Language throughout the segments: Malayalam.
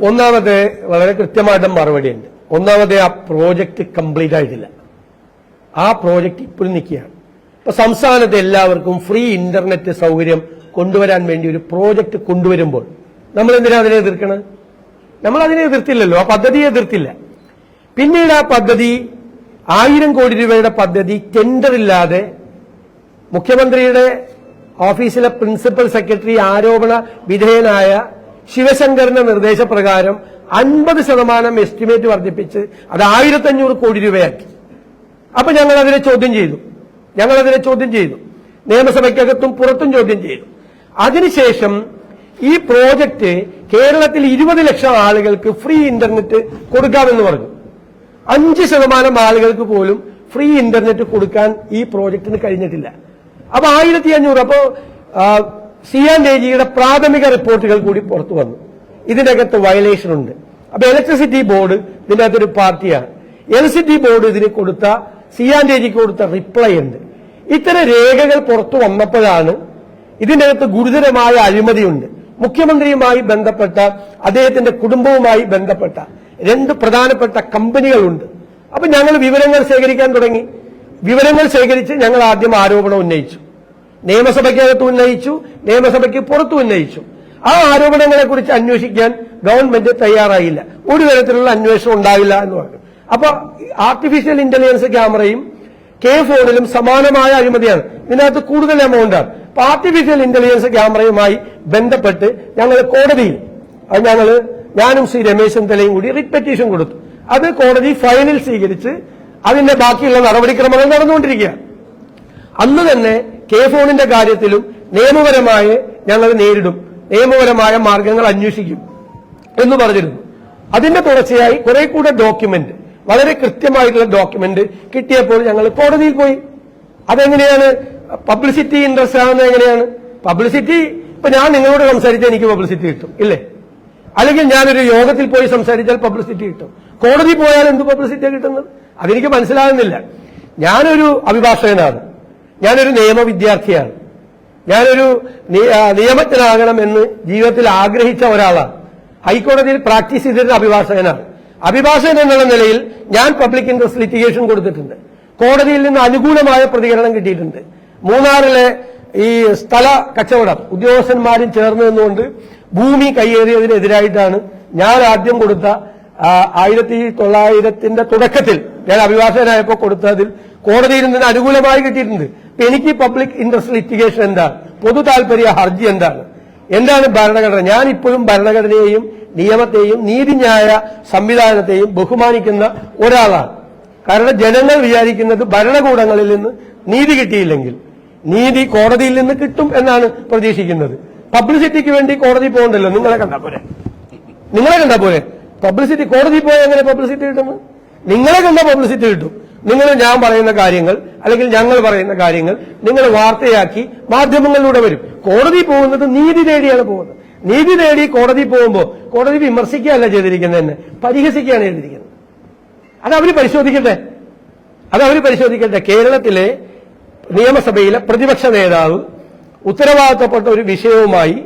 ഒന്നാമത് വളരെ കൃത്യമായിട്ട് മറുപടിയുണ്ട്. ഒന്നാമത് ആ പ്രോജക്റ്റ് കംപ്ലീറ്റ് ആയിട്ടില്ല. ആ പ്രോജക്റ്റ് ഇപ്പോഴും നിൽക്കുകയാണ്. ഇപ്പൊ സംസ്ഥാനത്ത് എല്ലാവർക്കും ഫ്രീ ഇന്റർനെറ്റ് സൗകര്യം കൊണ്ടുവരാൻ വേണ്ടി ഒരു പ്രോജക്റ്റ് കൊണ്ടുവരുമ്പോൾ നമ്മൾ എന്തിനാ അതിനെ എതിർക്കണത്? നമ്മൾ അതിനെ എതിർത്തില്ലല്ലോ. ആ പദ്ധതിയെ എതിർത്തില്ല. പിന്നീട് ആ പദ്ധതി ആയിരം കോടി രൂപയുടെ പദ്ധതി ടെൻഡർ ഇല്ലാതെ മുഖ്യമന്ത്രിയുടെ ഓഫീസിലെ പ്രിൻസിപ്പൽ സെക്രട്ടറി ആരോപണ വിധേയനായ ശിവശങ്കറിന്റെ നിർദ്ദേശപ്രകാരം അൻപത് ശതമാനം എസ്റ്റിമേറ്റ് വർദ്ധിപ്പിച്ച് അത് ആയിരത്തി അഞ്ഞൂറ് കോടി രൂപയാക്കി. അപ്പൊ ഞങ്ങൾ അതിനെ ചോദ്യം ചെയ്തു. ഞങ്ങൾ അതിനെ ചോദ്യം ചെയ്തു. നിയമസഭയ്ക്കകത്തും പുറത്തും ചോദ്യം ചെയ്തു. അതിനുശേഷം ഈ പ്രോജക്റ്റ് കേരളത്തിൽ ഇരുപത് ലക്ഷം ആളുകൾക്ക് ഫ്രീ ഇന്റർനെറ്റ് കൊടുക്കാമെന്ന് പറഞ്ഞു. അഞ്ച് ശതമാനം ആളുകൾക്ക് പോലും ഫ്രീ ഇന്റർനെറ്റ് കൊടുക്കാൻ ഈ പ്രോജക്റ്റിന് കഴിഞ്ഞിട്ടില്ല. അപ്പൊ ആയിരത്തി അഞ്ഞൂറ് അപ്പോ സി ജിയുടെ പ്രാഥമിക റിപ്പോർട്ടുകൾ കൂടി പുറത്തു വന്നു. ഇതിനകത്ത് വയലേഷൻ ഉണ്ട്. അപ്പൊ ഇലക്ട്രിസിറ്റി ബോർഡ് ഇതിന്റെ അകത്തൊരു പാർട്ടിയാണ് ഇലക്ട്രിസിറ്റി ബോർഡ് ഇതിന് കൊടുത്ത സി ആൻ കൊടുത്ത റിപ്ലൈ ഉണ്ട്. ഇത്തരം രേഖകൾ പുറത്തു വന്നപ്പോഴാണ് ഇതിനകത്ത് ഗുരുതരമായ അഴിമതിയുണ്ട്. മുഖ്യമന്ത്രിയുമായി ബന്ധപ്പെട്ട അദ്ദേഹത്തിന്റെ കുടുംബവുമായി ബന്ധപ്പെട്ട രണ്ട് പ്രധാനപ്പെട്ട കമ്പനികളുണ്ട്. അപ്പൊ ഞങ്ങൾ വിവരങ്ങൾ ശേഖരിക്കാൻ തുടങ്ങി. വിവരങ്ങൾ ശേഖരിച്ച് ഞങ്ങൾ ആദ്യം ആരോപണം ഉന്നയിച്ചു. നിയമസഭയ്ക്കകത്ത് ഉന്നയിച്ചു നിയമസഭയ്ക്ക് പുറത്തു ഉന്നയിച്ചു. ആ ആരോപണങ്ങളെ കുറിച്ച് അന്വേഷിക്കാൻ ഗവൺമെന്റ് തയ്യാറായില്ല. ഒരു തരത്തിലുള്ള അന്വേഷണം ഉണ്ടാവില്ല എന്ന് പറഞ്ഞു. അപ്പൊ ആർട്ടിഫിഷ്യൽ ഇന്റലിജൻസ് ക്യാമറയും കെ ഫോണിലും സമാനമായ അഴിമതിയാണ്. ഇതിനകത്ത് കൂടുതൽ എമൗണ്ട് ആണ്. അപ്പൊ ആർട്ടിഫിഷ്യൽ ഇന്റലിജൻസ് ക്യാമറയുമായി ബന്ധപ്പെട്ട് ഞങ്ങൾ കോടതിയിൽ അത് ഞങ്ങൾ ഞാനും ശ്രീ രമേശ് ചെന്നിത്തലയും കൂടി റിറ്റ് പെറ്റീഷൻ കൊടുത്തു. അത് കോടതി ഫയലിൽ സ്വീകരിച്ച് അതിന്റെ ബാക്കിയുള്ള നടപടിക്രമങ്ങൾ നടന്നുകൊണ്ടിരിക്കുകയാണ്. അന്ന് തന്നെ കെ ഫോണിന്റെ കാര്യത്തിലും നിയമപരമായ ഞങ്ങൾ നേരിടും. നിയമപരമായ മാർഗങ്ങൾ അന്വേഷിക്കും എന്ന് പറഞ്ഞിരുന്നു. അതിന്റെ തുടർച്ചയായി കുറെ കൂടെ ഡോക്യുമെന്റ് വളരെ കൃത്യമായിട്ടുള്ള ഡോക്യുമെന്റ് കിട്ടിയപ്പോൾ ഞങ്ങൾ കോടതിയിൽ പോയി. അതെങ്ങനെയാണ്? പബ്ലിസിറ്റി ഇൻട്രസ്റ്റ് ആകുന്നത് എങ്ങനെയാണ്? പബ്ലിസിറ്റി ഇപ്പൊ ഞാൻ നിങ്ങളോട് സംസാരിച്ചാൽ എനിക്ക് പബ്ലിസിറ്റി കിട്ടും ഇല്ലേ? അല്ലെങ്കിൽ ഞാനൊരു യോഗത്തിൽ പോയി സംസാരിച്ചാൽ പബ്ലിസിറ്റി കിട്ടും. കോടതി പോയാൽ എന്ത് പബ്ലിസിറ്റിയാണ് കിട്ടുന്നത്? അതെനിക്ക് മനസ്സിലാകുന്നില്ല. ഞാനൊരു അഭിഭാഷകനാണ്. ഞാനൊരു നിയമ വിദ്യാർത്ഥിയാണ് ഞാനൊരു നിയമജ്ഞനാകണം എന്ന് ജീവിതത്തിൽ ആഗ്രഹിച്ച ഒരാളാണ്. ഹൈക്കോടതിയിൽ പ്രാക്ടീസ് ചെയ്തിരുന്ന അഭിഭാഷകനാണ്. അഭിഭാഷകൻ എന്നുള്ള നിലയിൽ ഞാൻ പബ്ലിക് ഇൻട്രസ്റ്റ് ലിറ്റിഗേഷൻ കൊടുത്തിട്ടുണ്ട്. കോടതിയിൽ നിന്ന് അനുകൂലമായ പ്രതികരണം കിട്ടിയിട്ടുണ്ട്. മൂന്നാറിലെ ഈ സ്ഥല കച്ചവടം ഉദ്യോഗസ്ഥന്മാരും ചേർന്ന് നിന്നുകൊണ്ട് ഭൂമി കയ്യേറിയതിനെതിരായിട്ടാണ് ഞാൻ ആദ്യം കൊടുത്ത ആയിരത്തി തൊള്ളായിരത്തിന്റെ തുടക്കത്തിൽ ഞാൻ അഭിഭാഷകനായപ്പോൾ കൊടുത്തതിൽ കോടതിയിൽ നിന്ന് അനുകൂലമായി കിട്ടിയിട്ടുണ്ട്. എനിക്ക് പബ്ലിക് ഇൻട്രസ്റ്റ് ലിറ്റിഗേഷൻ എന്താണ്? പൊതു താല്പര്യ ഹർജി എന്താണ്? എന്താണ് ഭരണഘടന? ഞാൻ ഇപ്പോഴും ഭരണഘടനയെയും നിയമത്തെയും നീതിന്യായ സംവിധാനത്തെയും ബഹുമാനിക്കുന്ന ഒരാളാണ്. കാരണം ജനങ്ങൾ വിചാരിക്കുന്നത് ഭരണകൂടങ്ങളിൽ നിന്ന് നീതി കിട്ടിയില്ലെങ്കിൽ നീതി കോടതിയിൽ നിന്ന് കിട്ടും എന്നാണ് പ്രതീക്ഷിക്കുന്നത്. പബ്ലിസിറ്റിക്ക് വേണ്ടി കോടതി പോകണ്ടല്ലോ. നിങ്ങളെ കണ്ടാ പോരെ? നിങ്ങളെ കണ്ടാ പോരെ? പബ്ലിസിറ്റി കോടതി പോയാൽ എങ്ങനെ പബ്ലിസിറ്റി കിട്ടുന്നു നിങ്ങളെ കണ്ട പബ്ലിസിറ്റി കിട്ടും. നിങ്ങൾ ഞാൻ പറയുന്ന കാര്യങ്ങൾ അല്ലെങ്കിൽ ഞങ്ങൾ പറയുന്ന കാര്യങ്ങൾ നിങ്ങൾ വാർത്തയാക്കി മാധ്യമങ്ങളിലൂടെ വരും. കോടതി പോകുന്നത് നീതി തേടിയാണ് പോകുന്നത്. നീതി തേടി കോടതി പോകുമ്പോൾ കോടതി വിമർശിക്കുകയല്ല ചെയ്തിരിക്കുന്നത് തന്നെ പരിഹസിക്കുകയാണ് ചെയ്തിരിക്കുന്നത്. അത് അവർ പരിശോധിക്കട്ടെ. അത് പരിശോധിക്കട്ടെ. കേരളത്തിലെ നിയമസഭയിലെ പ്രതിപക്ഷ നേതാവ് ഉത്തരവാദിത്തപ്പെട്ട ഒരു വിഷയവുമായി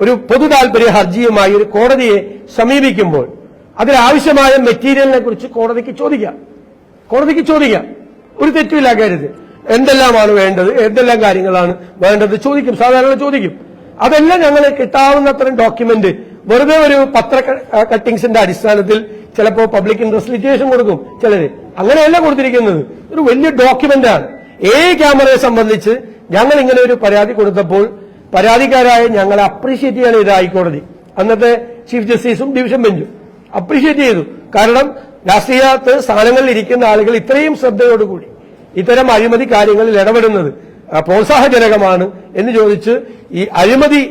ഒരു പൊതു താല്പര്യ ഹർജിയുമായി ഒരു കോടതിയെ സമീപിക്കുമ്പോൾ അതിലാവശ്യമായ മെറ്റീരിയലിനെ കുറിച്ച് കോടതിക്ക് ചോദിക്കാം. കോടതിക്ക് ചോദിക്കാം. ഒരു തെറ്റുമില്ല കാര്യത്തിൽ എന്തെല്ലാമാണ് വേണ്ടത്? എന്തെല്ലാം കാര്യങ്ങളാണ് വേണ്ടത്? ചോദിക്കും. സാധാരണ ചോദിക്കും. അതെല്ലാം ഞങ്ങൾ കിട്ടാവുന്നത്രയും ഡോക്യുമെന്റ് വെറുതെ ഒരു പത്ര കട്ടിങ്സിന്റെ അടിസ്ഥാനത്തിൽ ചിലപ്പോൾ പബ്ലിക് ഇൻട്രസ്റ്റ് ലിറ്റേഷൻ കൊടുക്കും ചിലര്. അങ്ങനെയല്ല കൊടുത്തിരിക്കുന്നത്. ഒരു വലിയ ഡോക്യുമെന്റ് ആണ്. ഏ ക്യാമറയെ സംബന്ധിച്ച് ഞങ്ങൾ ഇങ്ങനെ ഒരു പരാതി കൊടുത്തപ്പോൾ പരാതിക്കാരായ ഞങ്ങളെ അപ്രീഷിയേറ്റ് ചെയ്യാണ് ഇത് ഹൈക്കോടതി അന്നത്തെ ചീഫ് ജസ്റ്റിസും ഡിവിഷൻ ബെഞ്ചും അപ്രീഷിയേറ്റ് ചെയ്തു. കാരണം രാഷ്ട്രീയത്ത് സ്ഥാനങ്ങളിൽ ഇരിക്കുന്ന ആളുകൾ ഇത്രയും ശ്രദ്ധയോടുകൂടി ഇത്തരം അഴിമതി കാര്യങ്ങളിൽ ഇടപെടുന്നത് പ്രോത്സാഹജനകമാണ് എന്ന് ചോദിച്ച് ഈ അഴിമതി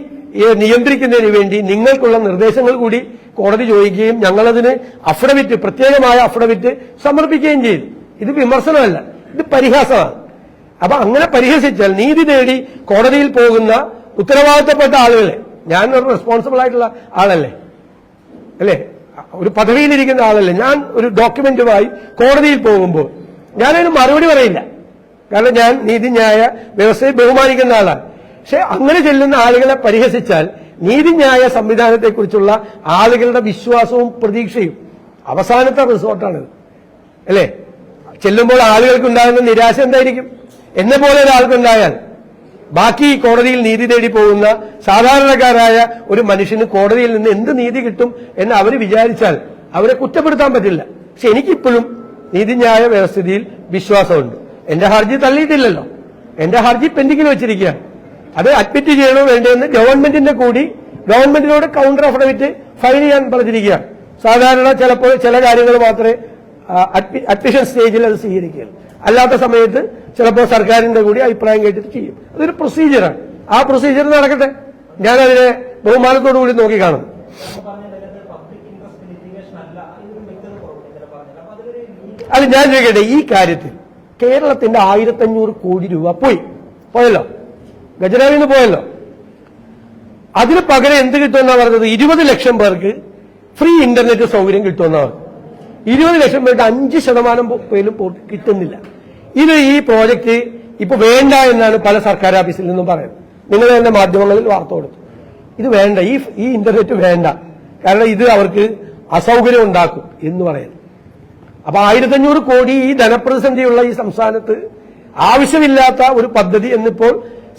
നിയന്ത്രിക്കുന്നതിന് വേണ്ടി നിങ്ങൾക്കുള്ള നിർദ്ദേശങ്ങൾ കൂടി കോടതി ചോദിക്കുകയും ഞങ്ങളതിന് അഫിഡവിറ്റ് പ്രത്യേകമായ അഫിഡവിറ്റ് സമർപ്പിക്കുകയും ചെയ്തു. ഇത് വിമർശനമല്ല ഇത് പരിഹാസമാണ്. അപ്പൊ അങ്ങനെ പരിഹസിച്ചാൽ നീതി തേടി കോടതിയിൽ പോകുന്ന ഉത്തരവാദിത്തപ്പെട്ട ആളുകളെ ഞാൻ റെസ്പോൺസിബിൾ ആയിട്ടുള്ള ആളല്ലേ? അല്ലേ? ഒരു പദവിയിലിരിക്കുന്ന ആളല്ല. ഞാൻ ഒരു ഡോക്യുമെന്റുമായി കോടതിയിൽ പോകുമ്പോൾ ഞാനതിന് മറുപടി പറയില്ല. കാരണം ഞാൻ നീതിന്യായ വ്യവസ്ഥയെ ബഹുമാനിക്കുന്ന ആളാണ്. പക്ഷെ അങ്ങനെ ചെല്ലുന്ന ആളുകളെ പരിഹസിച്ചാൽ നീതിന്യായ സംവിധാനത്തെക്കുറിച്ചുള്ള ആളുകളുടെ വിശ്വാസവും പ്രതീക്ഷയും അവസാനത്തെ റിസോർട്ടാണിത്. അല്ലേ? ചെല്ലുമ്പോൾ ആളുകൾക്ക് ഉണ്ടാകുന്ന നിരാശ എന്തായിരിക്കും? എന്നെ പോലെ ഒരാൾക്കുണ്ടായാൽ ബാക്കി കോടതിയിൽ നീതി തേടി പോകുന്ന സാധാരണക്കാരായ ഒരു മനുഷ്യന് കോടതിയിൽ നിന്ന് എന്ത് നീതി കിട്ടും എന്ന് അവർ വിചാരിച്ചാൽ അവരെ കുറ്റപ്പെടുത്താൻ പറ്റില്ല. പക്ഷെ എനിക്കിപ്പോഴും നീതിന്യായ വ്യവസ്ഥിതിയിൽ വിശ്വാസമുണ്ട്. എന്റെ ഹർജി തള്ളിയിട്ടില്ലല്ലോ. എന്റെ ഹർജി പെൻഡിങ്ങിൽ വെച്ചിരിക്കുകയാണ്. അത് അഡ്മിറ്റ് ചെയ്യണോ വേണ്ടതെന്ന് ഗവൺമെന്റിന്റെ കൂടി ഗവൺമെന്റിനോട് കൗണ്ടർ അഫിഡവിറ്റ് ഫയൽ ചെയ്യാൻ പറഞ്ഞിരിക്കുകയാണ്. സാധാരണ ചിലപ്പോൾ ചില കാര്യങ്ങൾ മാത്രമേ അഡ്മിഷൻ സ്റ്റേജിൽ അത് സ്വീകരിക്കുകയുള്ളൂ. അല്ലാത്ത സമയത്ത് ചിലപ്പോൾ സർക്കാരിന്റെ കൂടി അഭിപ്രായം കേട്ടിട്ട് ചെയ്യും. അതൊരു പ്രൊസീജിയറാണ് ആ പ്രൊസീജിയർ നടക്കട്ടെ. ഞാൻ അതിനെ ബഹുമാനത്തോടു കൂടി നോക്കി അത് ഞാൻ ചോദിക്കട്ടെ ഈ കാര്യത്തിൽ കേരളത്തിന്റെ ആയിരത്തഞ്ഞൂറ് കോടി രൂപ പോയി. പോയല്ലോ? ഗജരാവിൽ നിന്ന് പോയല്ലോ? അതിന് പകരം എന്ത് കിട്ടുമെന്നാ പറഞ്ഞത്? ഇരുപത് ലക്ഷം പേർക്ക് ഫ്രീ ഇന്റർനെറ്റ് സൗകര്യം കിട്ടുമെന്നാണ് ഇരുപത് ലക്ഷം പേർക്ക് അഞ്ച് ശതമാനം പേരും കിട്ടുന്നില്ല. ഇത് ഈ പ്രോജക്റ്റ് ഇപ്പൊ വേണ്ട എന്നാണ് പല സർക്കാർ ഓഫീസിൽ നിന്നും പറയുന്നത്. നിങ്ങൾ തന്നെ മാധ്യമങ്ങളിൽ വാർത്ത കൊടുത്തു. ഇത് വേണ്ട ഈ ഈ ഇന്റർനെറ്റ് വേണ്ട. കാരണം ഇത് അവർക്ക് അസൗകര്യം ഉണ്ടാക്കും എന്ന് പറയുന്നു. അപ്പൊ ആയിരത്തഞ്ഞൂറ് കോടി ഈ ധനപ്രതിസന്ധിയുള്ള ഈ സംസ്ഥാനത്ത് ആവശ്യമില്ലാത്ത ഒരു പദ്ധതി എന്നിപ്പോൾ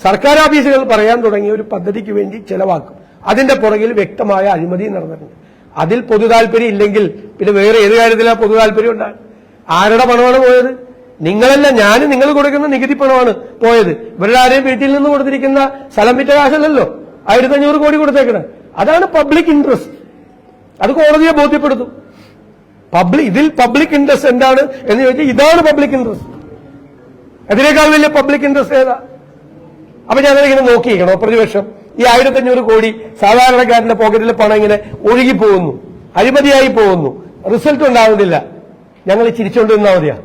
സർക്കാർ ഓഫീസുകൾ പറയാൻ തുടങ്ങിയ ഒരു പദ്ധതിക്ക് വേണ്ടി ചെലവാക്കും. അതിന്റെ പുറകിൽ വ്യക്തമായ അഴിമതി നടന്നിട്ടുണ്ട്. അതിൽ പൊതു താല്പര്യം ഇല്ലെങ്കിൽ പിന്നെ വേറെ ഏത് കാര്യത്തിലാണ് പൊതു താല്പര്യം ഉണ്ടാകും ആരുടെ പണമാണ് പോയത്? നിങ്ങളല്ല ഞാൻ നിങ്ങൾ കൊടുക്കുന്ന നികുതി പണമാണ് പോയത്. ഇവരുടെ ആരെയും വീട്ടിൽ നിന്ന് കൊടുത്തിരിക്കുന്ന സ്ഥലം വിറ്റ കാശല്ലല്ലോ. ആയിരത്തഞ്ഞൂറ് കോടി കൊടുത്തേക്കണേ. അതാണ് പബ്ലിക് ഇൻട്രസ്റ്റ് അത് കോടതിയെ ബോധ്യപ്പെടുത്തും. പബ്ലിക് ഇതിൽ പബ്ലിക് ഇൻട്രസ്റ്റ് എന്താണ് എന്ന് ചോദിച്ചാൽ ഇതാണ് പബ്ലിക് ഇൻട്രസ്റ്റ് അതിനേക്കാൾ വലിയ പബ്ലിക് ഇൻട്രസ്റ്റ് ഏതാ? അപ്പൊ ഞാൻ ഇങ്ങനെ നോക്കിയിരിക്കണോ. പ്രതിപക്ഷം ഈ ആയിരത്തഞ്ഞൂറ് കോടി സാധാരണക്കാരന്റെ പോക്കറ്റിലെ പണം ഇങ്ങനെ ഒഴുകി പോകുന്നു. അഴിമതിയായി പോകുന്നു. റിസൾട്ട് ഉണ്ടാകുന്നില്ല ഞങ്ങൾ ചിരിച്ചുകൊണ്ട് മതിയാണ് മതിയാ.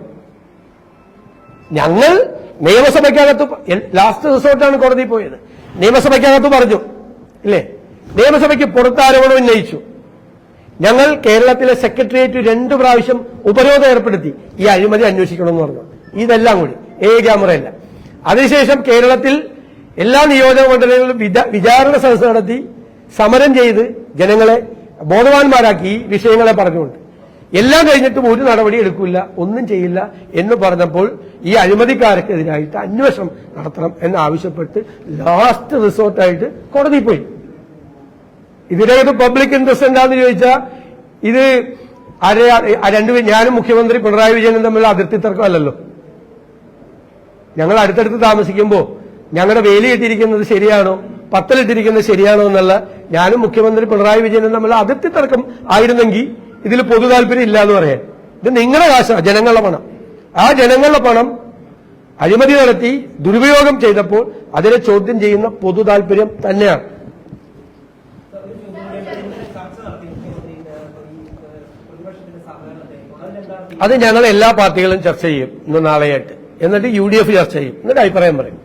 ഞങ്ങൾ നിയമസഭയ്ക്കകത്ത് ലാസ്റ്റ് റിസോർട്ടാണ് കോടതി പോയത്. നിയമസഭയ്ക്കകത്ത് പറഞ്ഞു ഇല്ലേ? നിയമസഭയ്ക്ക് പുറത്താരോപണം ഉന്നയിച്ചു. ഞങ്ങൾ കേരളത്തിലെ സെക്രട്ടേറിയറ്റ് രണ്ടു പ്രാവശ്യം ഉപരോധം ഏർപ്പെടുത്തി. ഈ അഴിമതി അന്വേഷിക്കണമെന്ന് പറഞ്ഞു. ഇതെല്ലാം കൂടി ഏ ക്യാമറയല്ല. അതിനുശേഷം കേരളത്തിൽ എല്ലാ നിയോജക മണ്ഡലങ്ങളിലും വിചാരണ സദസ്സ് നടത്തി സമരം ചെയ്ത് ജനങ്ങളെ ബോധവാന്മാരാക്കി വിഷയങ്ങളെ പറഞ്ഞുകൊണ്ട്. എല്ലാം കഴിഞ്ഞിട്ടും ഒരു നടപടി എടുക്കില്ല ഒന്നും ചെയ്യില്ല എന്ന് പറഞ്ഞപ്പോൾ ഈ അഴിമതിക്കാർക്കെതിരായിട്ട് അന്വേഷണം നടത്തണം എന്നാവശ്യപ്പെട്ട് ലാസ്റ്റ് റിസോർട്ടായിട്ട് കോടതി പോയി. ഇതിനകത്ത് പബ്ലിക് ഇൻട്രസ്റ്റ് എന്താന്ന് ചോദിച്ചാൽ ഇത് രണ്ടു ഞാനും മുഖ്യമന്ത്രി പിണറായി വിജയനും തമ്മിലുള്ള അതിർത്തി തർക്കമല്ലല്ലോ. ഞങ്ങൾ അടുത്തടുത്ത് താമസിക്കുമ്പോൾ ഞങ്ങളുടെ വേലിയിട്ടിരിക്കുന്നത് ശരിയാണോ പത്തലിട്ടിരിക്കുന്നത് ശരിയാണോ എന്നുള്ള ഞാനും മുഖ്യമന്ത്രി പിണറായി വിജയനും തമ്മിലുള്ള അതിർത്തി തർക്കം ആയിരുന്നെങ്കിൽ ഇതിൽ പൊതു താല്പര്യം ഇല്ല എന്ന് പറയാൻ. ഇത് നിങ്ങളുടെ കാശാണ് ജനങ്ങളുടെ പണം. ആ ജനങ്ങളുടെ പണം അഴിമതി നടത്തി ദുരുപയോഗം ചെയ്തപ്പോൾ അതിനെ ചോദ്യം ചെയ്യുന്ന പൊതു താല്പര്യം തന്നെയാണ്. അത് ഞങ്ങൾ എല്ലാ പാർട്ടികളും ചർച്ച ചെയ്യും ഇന്ന് നാളെയായിട്ട്. എന്നിട്ട് യു ഡി എഫ് ചർച്ച ചെയ്യും. എന്നിട്ട് അഭിപ്രായം പറയും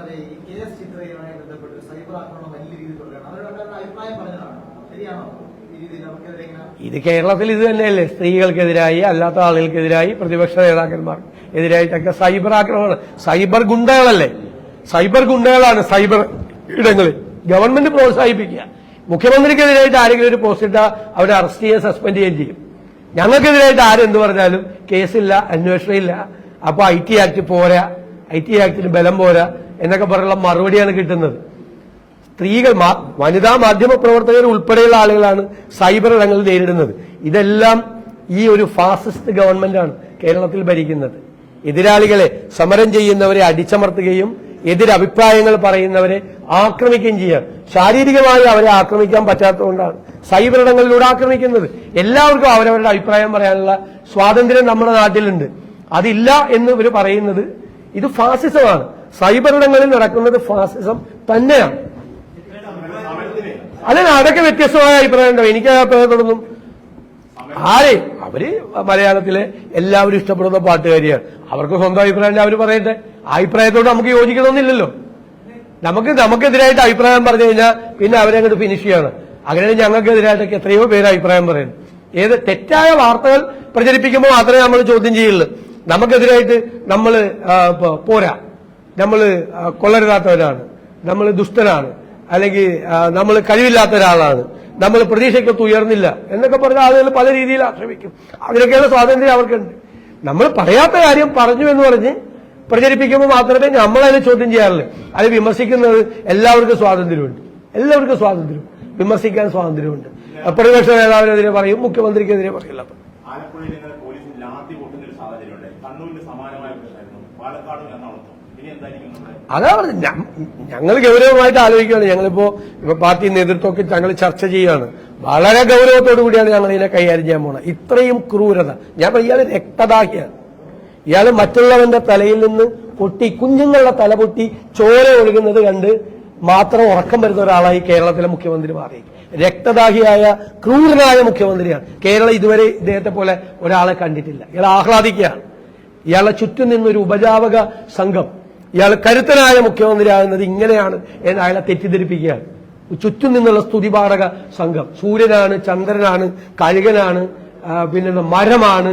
അതെ, ഈ കെ എസ് ചിത്രയുമായി ബന്ധപ്പെട്ട് സൈബർ ആക്രമണം വലിയ രീതിയിൽ തുടരുകയാണ് അവരുടെ അവരുടെ അഭിപ്രായം പറഞ്ഞതാണ് ശരിയാണോ ഈ രീതിയിൽ അവർക്കെതിരെ ഇങ്ങനെ ഇത് കേരളത്തിൽ ഇത് തന്നെയല്ലേ? സ്ത്രീകൾക്കെതിരായി അല്ലാത്ത ആളുകൾക്കെതിരായി പ്രതിപക്ഷ നേതാക്കന്മാർ. എതിരായിട്ടൊക്കെ സൈബർ ആക്രമണം സൈബർ ഗുണ്ടകളല്ലേ? സൈബർ ഗുണ്ടകളാണ് സൈബർ ഇടങ്ങളിൽ. ഗവൺമെന്റ് പ്രോത്സാഹിപ്പിക്കുക. മുഖ്യമന്ത്രിക്കെതിരായിട്ട് ആരെങ്കിലും ഒരു പോസ്റ്റ് ഇട്ടാൽ അവരെ അറസ്റ്റ് ചെയ്യുക സസ്പെൻഡ് ചെയ്യുകയും ചെയ്യും. ഞങ്ങൾക്കെതിരായിട്ട് ആരെന്ത് പറഞ്ഞാലും കേസില്ല അന്വേഷണം ഇല്ല അപ്പൊ ഐ ടി ആക്ട് പോരാ. ഐ ടി ആക്ടിന് ബലം പോരാ. എന്നൊക്കെ പറഞ്ഞുള്ള മറുപടിയാണ് കിട്ടുന്നത്. സ്ത്രീകൾ വനിതാ മാധ്യമ പ്രവർത്തകർ ഉൾപ്പെടെയുള്ള ആളുകളാണ് സൈബർ ഇടങ്ങൾ നേരിടുന്നത്. ഇതെല്ലാം ഈ ഒരു ഫാസിസ്റ്റ് ഗവൺമെന്റാണ് കേരളത്തിൽ ഭരിക്കുന്നത്. എതിരാളികളെ സമരം ചെയ്യുന്നവരെ അടിച്ചമർത്തുകയും എതിരഭിപ്രായങ്ങൾ പറയുന്നവരെ ആക്രമിക്കുകയും ചെയ്യുക ശാരീരികമായി അവരെ ആക്രമിക്കാൻ പറ്റാത്തതുകൊണ്ടാണ് സൈബർ ഇടങ്ങളിലൂടെ ആക്രമിക്കുന്നത്. എല്ലാവർക്കും അവരവരുടെ അഭിപ്രായം പറയാനുള്ള സ്വാതന്ത്ര്യം നമ്മുടെ നാട്ടിലുണ്ട്. അതില്ല എന്ന് ഇവർ പറയുന്നത് ഇത് ഫാസിസമാണ്. സൈബർ ഇടങ്ങളിൽ നടക്കുന്നത് ഫാസിസം തന്നെയാണ്. അതിന് അതൊക്കെ വ്യത്യസ്തമായ അഭിപ്രായം ഉണ്ടാവും. എനിക്ക് അഭിപ്രായം അഭിപ്രായത്തോടൊന്നും ആരെ? അവർ മലയാളത്തിലെ എല്ലാവരും ഇഷ്ടപ്പെടുന്ന പാട്ടുകാരിയാണ്. അവർക്ക് സ്വന്തം അഭിപ്രായം അവർ പറയട്ടെ. അഭിപ്രായത്തോട് നമുക്ക് യോജിക്കണമെന്നില്ലല്ലോ. നമുക്ക് നമുക്കെതിരായിട്ട് അഭിപ്രായം പറഞ്ഞു കഴിഞ്ഞാൽ പിന്നെ അവരെ ഫിനിഷ് ചെയ്യാണ്. അങ്ങനെ ഞങ്ങൾക്കെതിരായിട്ടൊക്കെ എത്രയോ പേര് അഭിപ്രായം പറയുന്നു ഏത് തെറ്റായ വാർത്തകൾ പ്രചരിപ്പിക്കുമ്പോൾ മാത്രമേ നമ്മൾ ചോദ്യം ചെയ്യുള്ളൂ നമുക്കെതിരായിട്ട് നമ്മൾ പോരാ. നമ്മൾ കൊള്ളരുതാത്തവരാണ്. നമ്മൾ ദുഷ്ടനാണ് അല്ലെങ്കിൽ നമ്മൾ കഴിവില്ലാത്ത ഒരാളാണ്. നമ്മൾ പ്രതീക്ഷയ്ക്കൊത്ത് ഉയർന്നില്ല എന്നൊക്കെ പറഞ്ഞ ആളുകൾ പല രീതിയിൽ ആക്ഷേപിക്കും അതിനൊക്കെയുള്ള സ്വാതന്ത്ര്യം അവർക്കുണ്ട്. നമ്മൾ പറയാത്ത കാര്യം പറഞ്ഞു എന്ന് പറഞ്ഞ് പ്രചരിപ്പിക്കുമ്പോൾ മാത്രമേ നമ്മളതിനെ ചോദ്യം ചെയ്യാറുള്ളൂ. അത് വിമർശിക്കുന്നത് എല്ലാവർക്കും സ്വാതന്ത്ര്യമുണ്ട്. എല്ലാവർക്കും സ്വാതന്ത്ര്യം. വിമർശിക്കാൻ സ്വാതന്ത്ര്യമുണ്ട്. പ്രതിപക്ഷ നേതാവിനെതിരെ പറയും മുഖ്യമന്ത്രിക്കെതിരെ പറയില്ല ആലപ്പുഴയിൽ ഇന്നലെ പോലീസ് ലാത്തി പൊട്ടുന്ന ഒരു സാഹചര്യം ഉണ്ടായി. സമാനമായ പ്രശ്നമായിരുന്നു പാലക്കാടും എറണാകുളത്തും അതാ പറഞ്ഞത്. ഞങ്ങൾ ഗൗരവമായിട്ട് ആലോചിക്കുകയാണ്. ഞങ്ങളിപ്പോ ഇപ്പൊ പാർട്ടി നേതൃത്വമൊക്കെ ഞങ്ങൾ ചർച്ച ചെയ്യുകയാണ്. വളരെ ഗൗരവത്തോടു കൂടിയാണ് ഞങ്ങൾ ഇതിനെ കൈകാര്യം ചെയ്യാൻ പോണത് ഇത്രയും ക്രൂരത. ഞാൻ ഇയാൾ രക്തദാഹിയാണ്. ഇയാൾ മറ്റുള്ളവന്റെ തലയിൽ നിന്ന് പൊട്ടി കുഞ്ഞുങ്ങളുടെ തല പൊട്ടി ചോര ഒഴുകുന്നത് കണ്ട് മാത്രം ഉറക്കം വരുന്ന ഒരാളായി കേരളത്തിലെ മുഖ്യമന്ത്രി മാറി രക്തദാഹിയായ ക്രൂരനായ മുഖ്യമന്ത്രിയാണ്. കേരളം ഇതുവരെ ഇദ്ദേഹത്തെ പോലെ ഒരാളെ കണ്ടിട്ടില്ല. ഇയാൾ ആഹ്ലാദിക്കുകയാണ്. ഇയാളെ ചുറ്റും നിന്നൊരു ഉപജാപക സംഘം ഇയാൾ കരുത്തനായ മുഖ്യമന്ത്രിയാകുന്നത് ഇങ്ങനെയാണ് അയാളെ തെറ്റിദ്ധരിപ്പിക്കുകയാണ്. ചുറ്റും നിന്നുള്ള സ്തുതിപാഠക സംഘം. സൂര്യനാണ് ചന്ദ്രനാണ് കഴുകനാണ് പിന്നെ മരമാണ്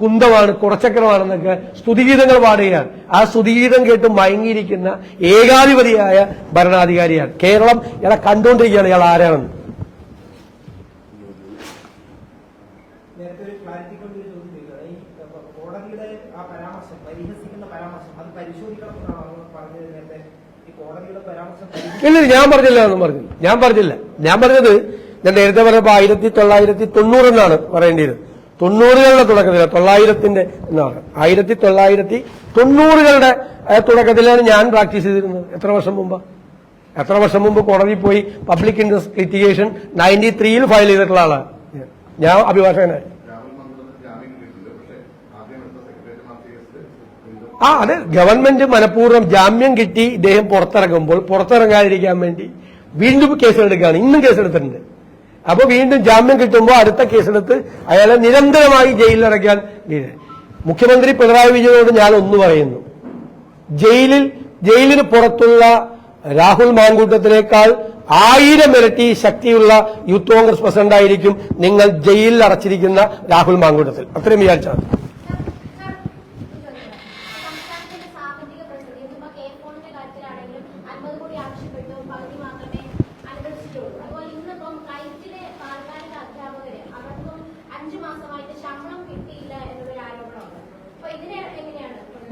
കുന്തമാണ് കുറച്ചക്രമാണെന്നൊക്കെ സ്തുതിഗീതങ്ങൾ പാടുകയാണ്. ആ സ്തുതിഗീതം കേട്ട് മയങ്ങിയിരിക്കുന്ന ഏകാധിപതിയായ ഭരണാധികാരിയാണ്. കേരളം ഇയാളെ കണ്ടുകൊണ്ടിരിക്കുകയാണ് ഇയാൾ ആരാണെന്ന് നേരത്തെ ഒരു ക്ലാരിറ്റി കൊണ്ട് ഒരു ചോദ്യം ചോദിക്കുകയാണ് ഈ അഹ് കോടതിയുടെ ആ പരാമർശം പരിഹസിക്കുന്ന പരാമർശം അത് പരിശോധിക്കണം എന്നാണ് അങ്ങ് പറഞ്ഞത് നേരത്തെ ഈ കോടതിയുടെ പരാമർശം പരിഹസിക്കണം ഇല്ല ഞാൻ പറഞ്ഞില്ല എന്നും പറഞ്ഞു. ഞാൻ പറഞ്ഞില്ല. ഞാൻ പറഞ്ഞത് ഞാൻ നേരത്തെ പറഞ്ഞപ്പോ ആയിരത്തി തൊള്ളായിരത്തി തൊണ്ണൂറ് എന്നാണ് പറയേണ്ടത് തൊണ്ണൂറുകളുടെ തുടക്കത്തില തൊള്ളായിരത്തിന്റെ എന്നാണ്. ആയിരത്തി തൊള്ളായിരത്തി തൊണ്ണൂറുകളുടെ തുടക്കത്തിലാണ് ഞാൻ പ്രാക്ടീസ് ചെയ്തിരുന്നത്. എത്ര വർഷം മുമ്പ്? എത്ര വർഷം മുമ്പ് കോടതിയിൽ പോയി പബ്ലിക് ഇൻട്രസ്റ്റ് ലിറ്റിഗേഷൻ നയന്റി ത്രീയിൽ ഫയൽ ചെയ്തിട്ടുള്ള ആളാണ് ഞാൻ അഭിഭാഷകനായി രാഹുൽ മന്ത്രത്തിന് ജാമ്യം കിട്ടിയിട്ടില്ല പക്ഷേ ആദ്യം എടുത്ത സെക്രട്ടേറിയറ്റ് മാർച്ച് കേസിൽ വീണ്ടും ആ അത് ഗവൺമെന്റ് മനഃപൂർവം ജാമ്യം കിട്ടി ഇദ്ദേഹം പുറത്തിറങ്ങുമ്പോൾ പുറത്തിറങ്ങാതിരിക്കാൻ വേണ്ടി വീണ്ടും കേസെടുക്കുകയാണ്. ഇന്നും കേസെടുത്തിട്ടുണ്ട്. അപ്പൊ വീണ്ടും ജാമ്യം കിട്ടുമ്പോൾ അടുത്ത കേസെടുത്ത് അയാളെ നിരന്തരമായി ജയിലിലടയ്ക്കാൻ. മുഖ്യമന്ത്രി പിണറായി വിജയനോട് ഞാൻ ഒന്ന് പറയുന്നു. ജയിലിൽ ജയിലിന് പുറത്തുള്ള രാഹുൽ മാങ്കൂട്ടത്തിനേക്കാൾ ആയിരം ഇരട്ടി ശക്തിയുള്ള യൂത്ത് കോൺഗ്രസ് പ്രസിഡന്റായിരിക്കും നിങ്ങൾ ജയിലിൽ അടച്ചിരിക്കുന്ന രാഹുൽ മാങ്കൂട്ടത്തിൽ. അത്രയും വിചാരിച്ചാൽ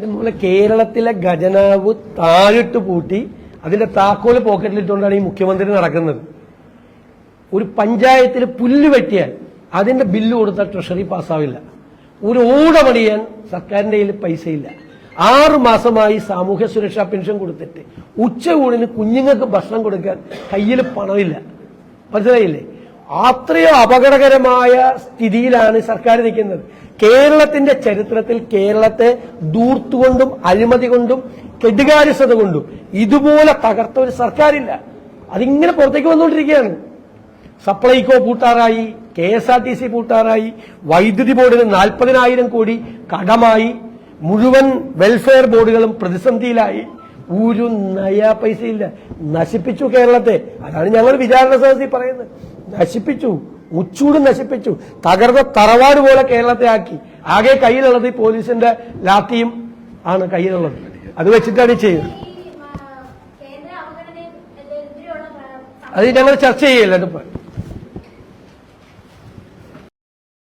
നമ്മളെ കേരളത്തിലെ ഖജനാവ് താഴിട്ട് പൂട്ടി അതിന്റെ താക്കോൽ പോക്കറ്റിലിട്ടുകൊണ്ടാണ് ഈ മുഖ്യമന്ത്രി നടക്കുന്നത്. ഒരു പഞ്ചായത്തിൽ പുല്ല് വെട്ടിയാൽ അതിന്റെ ബില്ല് കൊടുത്താൽ ട്രഷറി പാസ്സാവില്ല ഒരു ഓട പണിയാൻ സർക്കാരിന്റെ കയ്യിൽ പൈസയില്ല. ആറ് മാസമായി സാമൂഹ്യ സുരക്ഷാ പെൻഷൻ കൊടുത്തിട്ട് ഉച്ചകൂടിന് കുഞ്ഞുങ്ങൾക്ക് ഭക്ഷണം കൊടുക്കാൻ കയ്യിൽ പണമില്ല. മനസ്സിലായില്ലേ? അത്രയോ അപകടകരമായ സ്ഥിതിയിലാണ് സർക്കാർ നിൽക്കുന്നത്. കേരളത്തിന്റെ ചരിത്രത്തിൽ കേരളത്തെ ദൂർത്തുകൊണ്ടും അഴിമതി കൊണ്ടും കെടുകാര്യസ്ഥത കൊണ്ടും ഇതുപോലെ തകർത്ത ഒരു സർക്കാരില്ല. അതിങ്ങനെ പുറത്തേക്ക് വന്നുകൊണ്ടിരിക്കുകയാണ്. Supplyco പൂട്ടാറായി K S R T C പൂട്ടാറായി വൈദ്യുതി ബോർഡിന് നാൽപ്പതിനായിരം കോടി കടമായി മുഴുവൻ വെൽഫെയർ ബോർഡുകളും പ്രതിസന്ധിയിലായി. ഒരു നയ പൈസയില്ല. നശിപ്പിച്ചു കേരളത്തെ. അതാണ് ഞങ്ങൾ വിചാരണ സദസ്സിൽ പറയുന്നത്. നശിപ്പിച്ചു ഉച്ചൂട് നശിപ്പിച്ചു തകർന്ന തറവാട് പോലെ കേരളത്തെ ആക്കി. ആകെ കയ്യിലുള്ളത് ഈ പോലീസിന്റെ ലാത്തിയും ആണ് കയ്യിലുള്ളത്. അത് വെച്ചിട്ടാണ് ഈ ചെയ്യുന്നത്. അത് ഞങ്ങൾ ചർച്ച ചെയ്യില്ല ഇതിപ്പോ